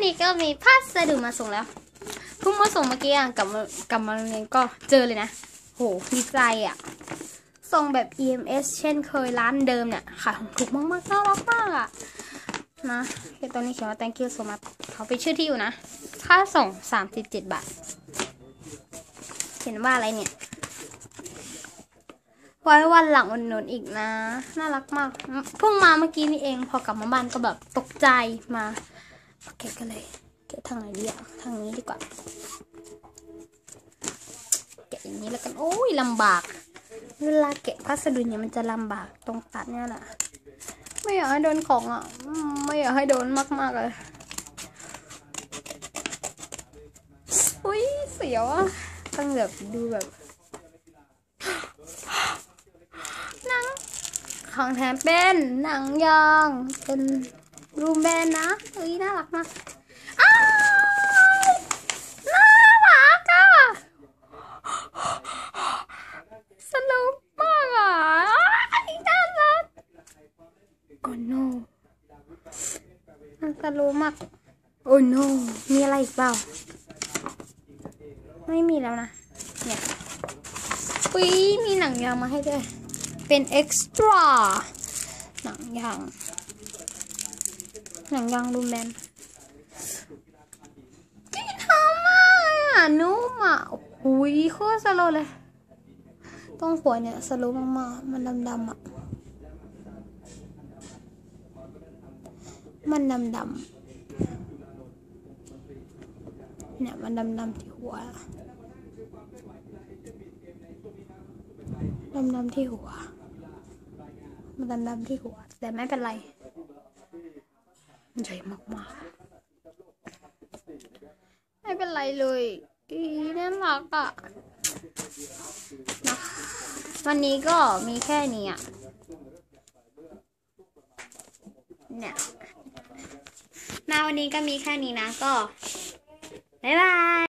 วันนี้ก็มีพัสดุมาส่งแล้วเพิ่งมาส่งเมื่อกี้อะกลับมากลับมาโรงเรียนก็เจอเลยนะ โหดีใจอะ ส่งแบบ EMS เช่นเคยร้านเดิมเนี่ยขายของถูกมากๆน่ารักมากอะนะเดี๋ยวตอนนี้เขียนว่า thank you so much เขาไปชื่อที่อยู่นะ ค่าส่ง 37 บาท เขียนว่าอะไรเนี่ยไว้วันหลังวันนนอีกนะ น่ารักมากเพิ่งมาเมื่อกี้นี่เอง พอกลับมาบ้านก็แบบตกใจมา โอเคก็เลยเกะทางไหนดีอะทางนี้ดีกว่าแกะอย่างนี้แล้วกันโอ้ยลำบากเวลาแกะพัสดุเนี่ยมันจะลำบากตรงตัดเนี่ยแหละไม่อยากให้โดนของอะไม่อยากให้โดนมากๆเลยอุ้ยเสียวอะต้องแบบดูแบบหนังของแถมเป็นหนังยางเป็น รูมแบนนะเฮ้ยน่ารักมากอ้ายน่ารักอะสนุกมากอะอ้ายน่ารักโอ้ no มันสโลว์มากโอ้ no มีอะไรอีกเปล่า ไม่มีแล้วนะเนี่ยอุ้ยมีหนังยางมาให้ด้วย เป็นเอ็กซ์ตร้าหนังยาง หนังยางรูแมนกินหอมมากเลยอะนุ่มอะอุ้ยโคตรสโลเลยตรงหัวเนี่ยสโลมากๆ มันดำๆอะ มันดำดำๆเนี่ยมันดำดำๆที่หัวดำดำที่หัว มันดำดำที่หัว แต่ไม่เป็นไร ใหญ่มากมากๆ ไม่เป็นไรเลยอีน่ารักอะนะวันนี้ก็มีแค่นี้อะเนี่ยมาวันนี้ก็มีแค่นี้นะก็ บ๊ายบาย